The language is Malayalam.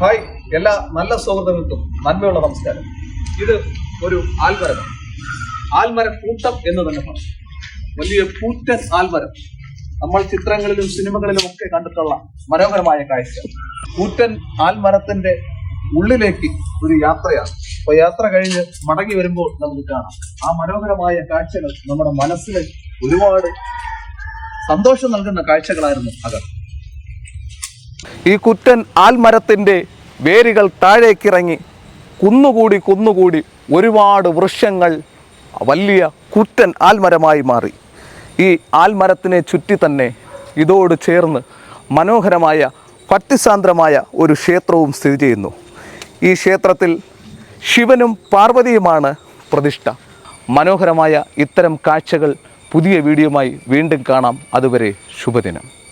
ഹായ് എല്ലാ നല്ല സുഹൃത്തുക്കൾക്കും നന്മയുള്ള നമസ്കാരം. ഇത് ഒരു ആൽമരമാണ് ആൽമര കൂട്ടം എന്ന് തന്നെ പറയും. വലിയ കൂറ്റൻ ആൽമരം. നമ്മൾ ചിത്രങ്ങളിലും സിനിമകളിലും ഒക്കെ കണ്ടിട്ടുള്ള മനോഹരമായ കാഴ്ച. കൂറ്റൻ ആൽമരത്തിന്റെ ഉള്ളിലേക്ക് ഒരു യാത്രയാണ്. അപ്പൊ യാത്ര കഴിഞ്ഞ് മടങ്ങി വരുമ്പോൾ നമുക്ക് കാണാം. ആ മനോഹരമായ കാഴ്ചകൾ നമ്മുടെ മനസ്സിന് ഒരുപാട് സന്തോഷം നൽകുന്ന കാഴ്ചകളായിരുന്നു അത്. ഈ കുറ്റൻ ആൽമരത്തിന്റെ വേരുകൾ താഴേക്കിറങ്ങി കുന്നുകൂടി കുന്നുകൂടി ഒരുപാട് വൃക്ഷങ്ങൾ വലിയ കുറ്റൻ ആൽമരമായി മാറി. ഈ ആൽമരത്തിനെ ചുറ്റി തന്നെ ഇതോട് ചേർന്ന് മനോഹരമായ പട്ടിസാന്ദ്രമായ ഒരു ക്ഷേത്രവും സ്ഥിതി ചെയ്യുന്നു. ഈ ക്ഷേത്രത്തിൽ ശിവനും പാർവതിയുമാണ് പ്രതിഷ്ഠ. മനോഹരമായ ഇത്തരം കാഴ്ചകൾ പുതിയ വീഡിയോയുമായി വീണ്ടും കാണാം. അതുവരെ ശുഭദിനം.